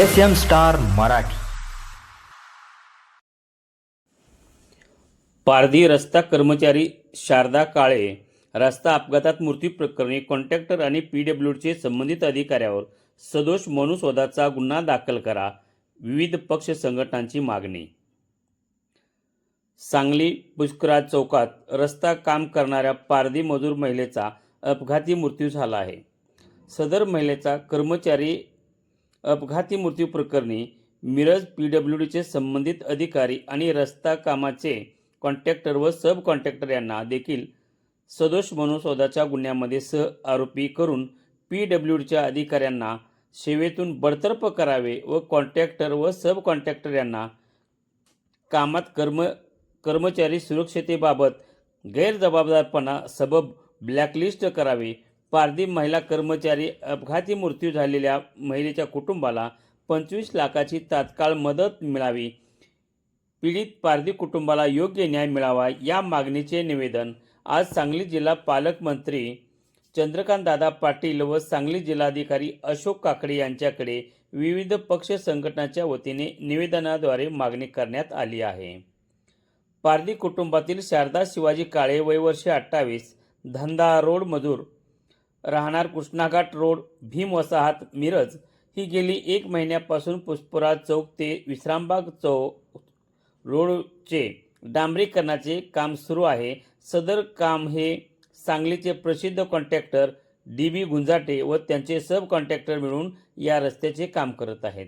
S M star Marathi पारधी रस्ता कर्मचारी शारदा काळे रस्ता अपघातात मृत्यू प्रकरणी कॉन्ट्रॅक्टर आणि पी डब्ल्यूचे संबंधित अधिकाऱ्यावर सदोष मनुसोदाचा गुन्हा दाखल करा विविध पक्ष संघटनांची मागणी. सांगली पुष्कराज चौकात रस्ता काम करणाऱ्या पारधी मजूर महिलेचा अपघाती मृत्यू झाला आहे. सदर महिलेचा कर्मचारी अपघाती मृत्यू प्रकरणी मिरज पी डब्ल्यू डीचे संबंधित अधिकारी आणि रस्ता कामाचे कॉन्ट्रॅक्टर व सब कॉन्ट्रॅक्टर यांना देखील सदोष मनुसोदाच्या गुन्ह्यामध्ये सह आरोपी करून पी डब्ल्यू डीच्या अधिकाऱ्यांना सेवेतून बडतर्फ करावे व कॉन्ट्रॅक्टर व सब कॉन्ट्रॅक्टर यांना कामात कर्म कर्मचारी सुरक्षतेबाबत गैरजबाबदारपणा सबब ब्लॅकलिस्ट करावे पारधी महिला कर्मचारी अपघाती मृत्यू झालेल्या महिलेच्या कुटुंबाला पंचवीस लाखाची तात्काळ मदत मिळावी. पीडित पारधी कुटुंबाला योग्य न्याय मिळावा या मागणीचे निवेदन आज सांगली जिल्हा पालकमंत्री चंद्रकांतदादा पाटील व सांगली जिल्हाधिकारी अशोक काकडे यांच्याकडे विविध पक्ष संघटनाच्या वतीने निवेदनाद्वारे मागणी करण्यात आली आहे. पारधी कुटुंबातील शारदा शिवाजी काळे वय वर्षे अठ्ठावीस धंदा रोड मजूर राहणार कृष्णाघाट रोड भीम वसाहत मिरज. ही गेली एक महिन्यापासून पुष्पराज चौक ते विश्रामबाग चौक रोडचे डांबरीकरणाचे काम सुरू आहे. सदर काम हे सांगलीचे प्रसिद्ध कॉन्ट्रॅक्टर डी बी गुंजाटे व त्यांचे सब कॉन्ट्रॅक्टर मिळून या रस्त्याचे काम करत आहेत.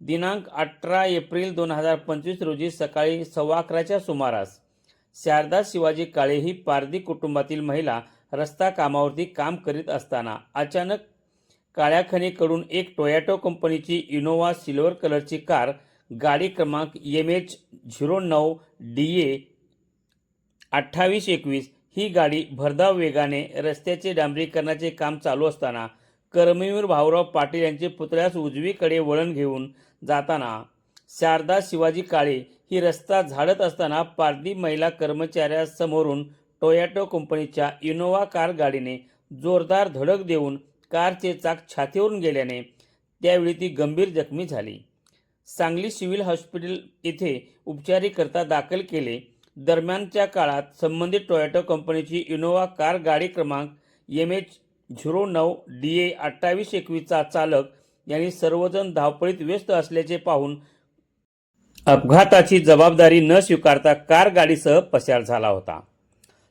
दिनांक अठरा एप्रिल दोन हजार पंचवीस रोजी सकाळी सव्वा अकराच्या सुमारास शारदा शिवाजी काळे ही पारधी कुटुंबातील महिला रस्ता कामावरती काम करीत असताना अचानक काळ्याखणीकडून एक टोयॅटो कंपनीची इनोवा सिल्वर कलरची कार गाडी क्रमांक एम एच झिरो नऊ डी ए अठ्ठावीस एकवीस ही गाडी भरधाव वेगाने रस्त्याचे डांबरीकरणाचे काम चालू असताना कर्मवीर भाऊराव पाटील यांचे पुतळ्यास उजवीकडे वळण घेऊन जाताना शारदा शिवाजी काळे ही रस्ता झाडत असताना पारधी महिला कर्मचाऱ्यासमोरून टोयॅटो कंपनीच्या इनोवा कार गाडीने जोरदार धडक देऊन कारचे चाक छातीवरून गेल्याने त्यावेळी ती गंभीर जखमी झाली. सांगली सिव्हिल हॉस्पिटल येथे उपचारीकरता दाखल केले. दरम्यानच्या काळात संबंधित टोयॅटो कंपनीची इनोवा कार गाडी क्रमांक एम एच झिरो नऊ डी ए अठ्ठावीस एकवीसचा चालक यांनी सर्वजण धावपळीत व्यस्त असल्याचे पाहून अपघाताची जबाबदारी न स्वीकारता कार गाडीसह पसार झाला होता.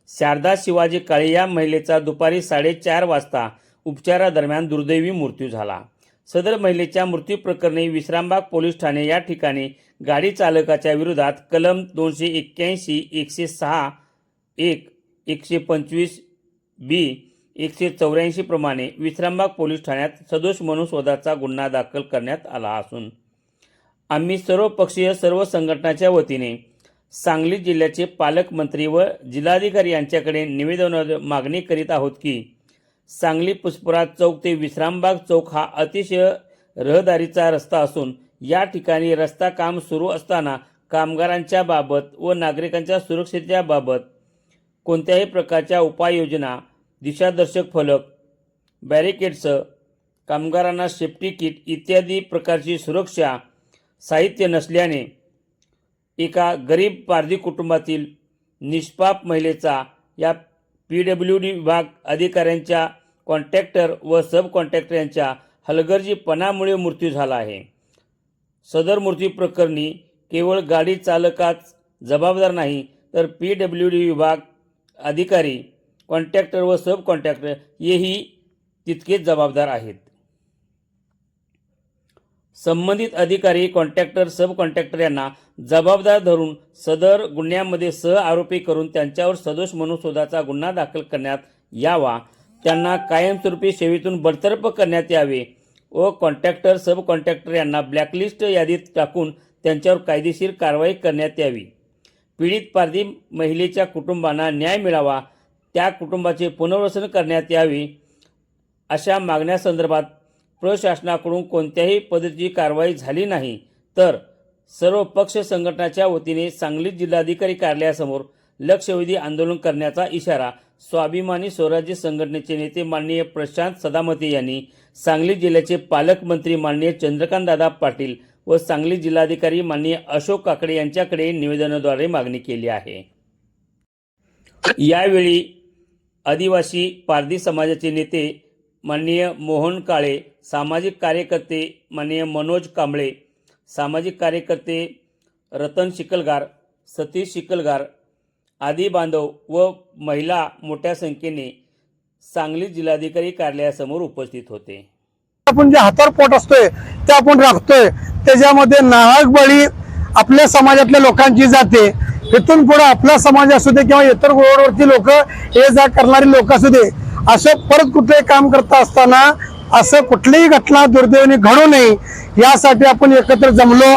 शारदा शिवाजी काळे या महिलेचा दुपारी साडेचार वाजता उपचारादरम्यान दुर्दैवी मृत्यू झाला. सदर महिलेच्या मृत्यूप्रकरणी विश्रामबाग पोलीस ठाणे या ठिकाणी गाडी चालकाच्या विरोधात कलम दोनशे एक्क्याऐंशी एकशे सहा एक एकशे पंचवीस बी एकशे चौऱ्याऐंशी प्रमाणे विश्रामबाग पोलीस ठाण्यात सदोष मनुस्वदाचा गुन्हा दाखल करण्यात आला असून आम्ही सर्व पक्षीय सर्व संघटनाच्या वतीने सांगली जिल्ह्याचे पालकमंत्री व जिल्हाधिकारी यांच्याकडे निवेदन मागणी करीत आहोत की सांगली पुष्पराज चौक ते विश्रामबाग चौक हा अतिशय रहदारीचा रस्ता असून या ठिकाणी रस्ता काम सुरू असताना कामगारांच्या बाबत व नागरिकांच्या सुरक्षेच्या बाबत कोणत्याही प्रकारच्या उपाययोजना दिशादर्शक फलक बॅरिकेड्स कामगारांना सेफ्टी किट इत्यादी प्रकारची सुरक्षा साहित्य नसल्याने एका गरीब पारधी कुटुंबातील निष्पाप महिलेचा या पी डब्ल्यू डी विभाग अधिकाऱ्यांच्या कॉन्ट्रॅक्टर व सब कॉन्ट्रॅक्टर यांच्या हलगर्जीपणामुळे मृत्यू झाला आहे. सदर मृत्यू प्रकरणी केवळ गाडी चालकाच जबाबदार नाही तर पी डब्ल्यू डी विभाग अधिकारी कॉन्ट्रॅक्टर व सब कॉन्ट्रॅक्टर हेही तितकेच जबाबदार आहेत. संबंधित अधिकारी कॉन्ट्रॅक्टर सब कॉन्ट्रॅक्टर यांना जबाबदार धरून सदर गुन्ह्यामध्ये सह आरोपी करून त्यांच्यावर सदोष मनुसोदाचा गुन्हा दाखल करण्यात यावा. त्यांना कायमस्वरूपी सेवेतून बडतर्फ करण्यात यावे व कॉन्ट्रॅक्टर सब कॉन्ट्रॅक्टर यांना ब्लॅकलिस्ट यादीत टाकून त्यांच्यावर कायदेशीर कारवाई करण्यात यावी. पीडित पारधी महिलेच्या कुटुंबांना न्याय मिळावा. त्या कुटुंबाचे पुनर्वसन करण्यात यावे अशा मागण्यासंदर्भात प्रशासनाकडून कोणत्याही पद्धतीची कारवाई झाली नाही. तर सर्व पक्ष संघटनाच्या वतीने सांगली जिल्हाधिकारी कार्यालयासमोर लक्षवेधी आंदोलन करण्याचा इशारा स्वाभिमानी स्वराज्य संघटनेचे नेते माननीय प्रशांत सदामते यांनी सांगली जिल्ह्याचे पालकमंत्री माननीय चंद्रकांतदादा पाटील व सांगली जिल्हाधिकारी माननीय अशोक काकडे यांच्याकडे निवेदनाद्वारे मागणी केली आहे. यावेळी आदिवासी पारधी समाजाचे नेते माननीय मोहन काळे सामाजिक कार्यकर्ते माननीय मनोज कांबळे सामाजिक कार्यकर्ते रतन शिकलगार सतीश शिकलगार आदी बांधव व महिला मोठ्या संख्येने सांगली जिल्हाधिकारी कार्यालयासमोर उपस्थित होते. आपण जे हातावर पोट असतोय ते आपण राखतोय. त्याच्यामध्ये नाहक बळी आपल्या समाजातल्या लोकांची जाते. इथून पुढे आपला समाज असू दे किंवा इतर गोळवरती लोक ये जा करणारी लोक असू दे असं परत कुठलंही काम करता असताना असं कुठलीही घटना दुर्दैवाने घडू नये यासाठी आपण एकत्र जमलो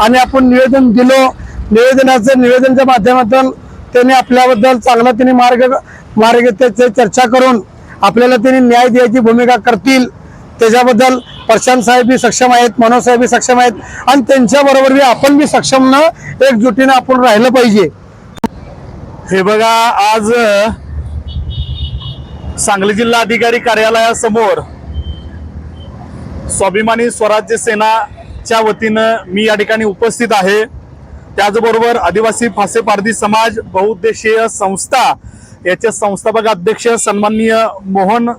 आणि आपण निवेदन दिलो. निवेदनाचं निवेदनच्या माध्यमातून त्यांनी आपल्याबद्दल चांगला त्यांनी मार्ग मार्ग त्याचे चर्चा करून आपल्याला त्यांनी न्याय द्यायची भूमिका करतील. त्याच्याबद्दल प्रशांत साहेबही सक्षम आहेत मनोज साहेबही सक्षम आहेत आणि त्यांच्याबरोबर बी आपण बी सक्षम न एकजुटीने आपण राहिलं पाहिजे. हे बघा आज सांगली जिल्हा अधिकारी कार्यालयासमोर स्वाभिमानी स्वराज्य सेनाच्या वतीनं मी या ठिकाणी उपस्थित आहे. त्याचबरोबर आदिवासी फासे पारधी समाज बहुउद्देशीय संस्था याचे संस्थापक अध्यक्ष सन्माननीय मोहन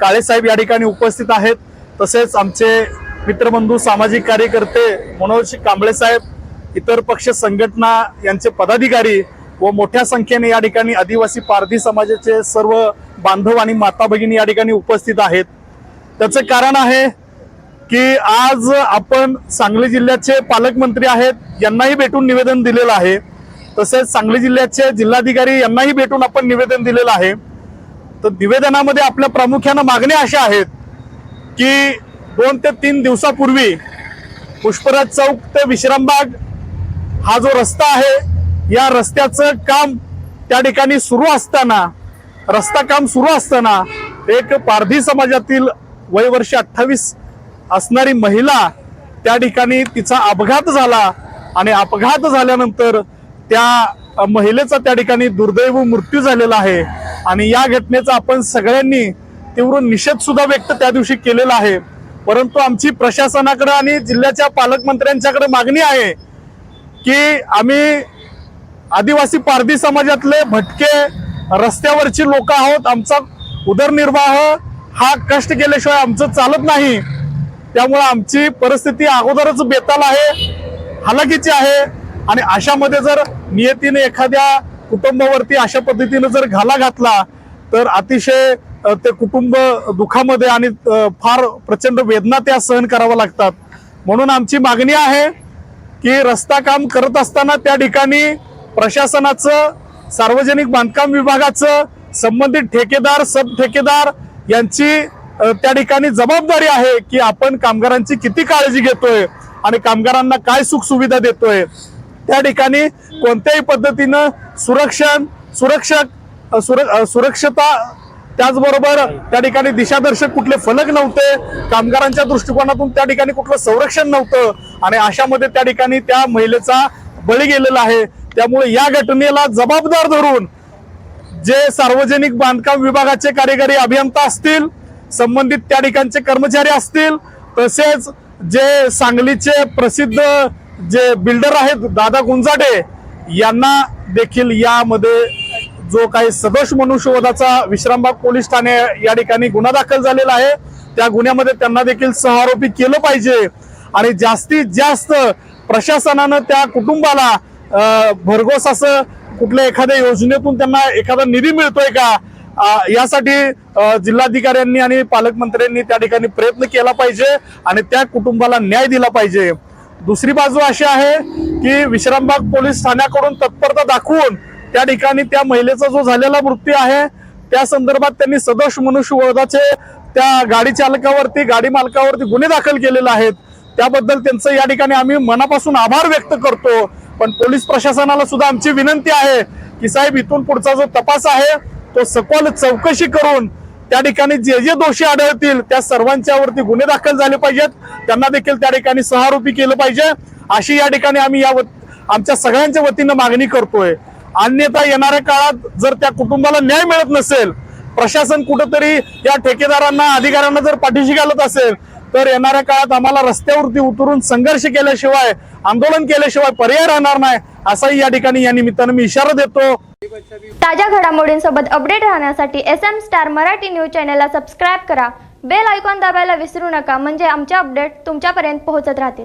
काळेसाहेब या ठिकाणी उपस्थित आहेत. तसेच आमचे मित्रबंधू सामाजिक कार्यकर्ते मनोज कांबळे साहेब इतर पक्ष संघटना यांचे पदाधिकारी व मोठ्या संख्येने या ठिकाणी आदिवासी पारधी समाजाचे सर्व बांधव आणि माता भगिनी या ठिकाणी उपस्थित आहेत. त्याचं कारण आहे की आज आपण सांगली जिल्ह्याचे पालकमंत्री आहेत यांनाही भेटून निवेदन दिलेलं आहे. तसेच सांगली जिल्ह्याचे जिल्हाधिकारी यांनाही भेटून आपण निवेदन दिलेलं आहे. तर निवेदनामध्ये आपल्या प्रामुख्यानं मागण्या अशा आहेत की दोन ते तीन दिवसापूर्वी पुष्पराज चौक ते विश्रामबाग हा जो रस्ता आहे या रस्त्याचं काम त्या ठिकाणी सुरू असताना रस्ता काम सुरू असताना एक पारधी समाजातील वय वर्ष अठ्ठावीस असणारी महिला त्या ठिकाणी तिचा अपघात झाला आणि अपघात झाल्यानंतर त्या महिलेचा त्या ठिकाणी दुर्दैव मृत्यू झालेला आहे. आणि या घटनेचा आपण सगळ्यांनी तीव्र निषेध सुद्धा व्यक्त त्या दिवशी केलेला आहे. परंतु आमची प्रशासनाकडे आणि जिल्ह्याच्या पालकमंत्र्यांच्याकडे मागणी आहे की आम्ही आदिवासी पारधी समाजातले भटके रस्त्यावरची लोक आहोत. आमचा उदरनिर्वाह हा कष्ट केल्याशिवाय आमचं चालत नाही. त्यामुळे आमची परिस्थिती अगोदरच बेताल आहे हलाखीची आहे. आणि अशामध्ये जर नियतीने एखाद्या कुटुंबावरती अशा पद्धतीनं जर घाला घातला तर अतिशय ते कुटुंब दुखामध्ये आणि फार प्रचंड वेदना त्या सहन कराव्या लागतात. म्हणून आमची मागणी आहे की रस्ता काम करत असताना त्या ठिकाणी प्रशासनाचं सार्वजनिक बांधकाम विभागाचं संबंधित ठेकेदार सब ठेकेदार यांची त्या ठिकाणी जबाबदारी आहे की आपण कामगारांची किती काळजी घेतोय आणि कामगारांना काय सुख सुविधा देतोय. त्या ठिकाणी कोणत्याही पद्धतीनं सुरक्षण सुरक्षक सुर सुरक्षता त्याचबरोबर त्या ठिकाणी दिशादर्शक कुठले फलक नव्हते कामगारांच्या दृष्टिकोनातून त्या ठिकाणी कुठलं संरक्षण नव्हतं आणि अशामध्ये त्या ठिकाणी त्या महिलेचा बळी गेलेला आहे. त्यामुळे या घटनेला जबाबदार धरून जे सार्वजनिक बांधकाम विभागाचे कार्यकारी अभियंता असतील संबंधित त्या ठिकाणचे कर्मचारी असतील तसेच जे सांगलीचे प्रसिद्ध जे बिल्डर आहेत दादा गुंजाटे यांना देखील यामध्ये जो काही सदोष मनुष्यवधाचा विश्रामबाग पोलीस ठाणे या ठिकाणी गुन्हा दाखल झालेला आहे त्या गुन्ह्यामध्ये त्यांना देखील सहआरोपी केलं पाहिजे. आणि जास्तीत जास्त प्रशासनानं त्या कुटुंबाला भरघोस असं कुठल्या एखाद्या योजनेतून त्यांना एखादा निधी मिळतोय का? यासाठी जिल्हाधिकाऱ्यांनी आणि पालकमंत्र्यांनी त्या ठिकाणी प्रयत्न केला पाहिजे आणि त्या कुटुंबाला न्याय दिला पाहिजे. दुसरी बाजू अशी आहे की विश्रामबाग पोलीस ठाण्याकडून तत्परता दाखवून त्या ठिकाणी त्या महिलेचा जो झालेला मृत्यू आहे त्या संदर्भात त्यांनी सदोष मनुष्यवधाचे त्या गाडी चालकावरती गाडी मालकावरती गुन्हे दाखल केलेले आहेत. त्याबद्दल त्यांचं या ठिकाणी आम्ही मनापासून आभार व्यक्त करतो. पण पोलीस प्रशासनाला सुद्धा आमची विनंती आहे की साहेब इथून पुढचा जो तपास आहे तो सखोल चौकशी करून त्या ठिकाणी जे जे दोषी आढळतील त्या सर्वांच्यावरती गुन्हे दाखल झाले पाहिजेत. त्यांना देखील त्या ठिकाणी सहारोपी केलं पाहिजे. अशी या ठिकाणी आम्ही या आमच्या सगळ्यांच्या वतीनं मागणी करतोय. अन्यथा येणाऱ्या काळात जर त्या कुटुंबाला न्याय मिळत नसेल प्रशासन कुठंतरी या ठेकेदारांना अधिकाऱ्यांना जर पाठीशी घालत असेल तर येणाऱ्या काळात आम्हाला रस्त्यावरती उतरून संघर्ष केल्याशिवाय आंदोलन केल्याशिवाय पर्याय राहणार नाही असाही या ठिकाणी या निमित्तानं मी इशारा देतो. ताज्या घडामोडींसोबत अपडेट राहण्यासाठी S M star Marathi news चॅनलला सबस्क्राईब करा. बेल आयकॉन दाबायला विसरू नका म्हणजे आमचे अपडेट तुमच्यापर्यंत पोहोचत राहतील.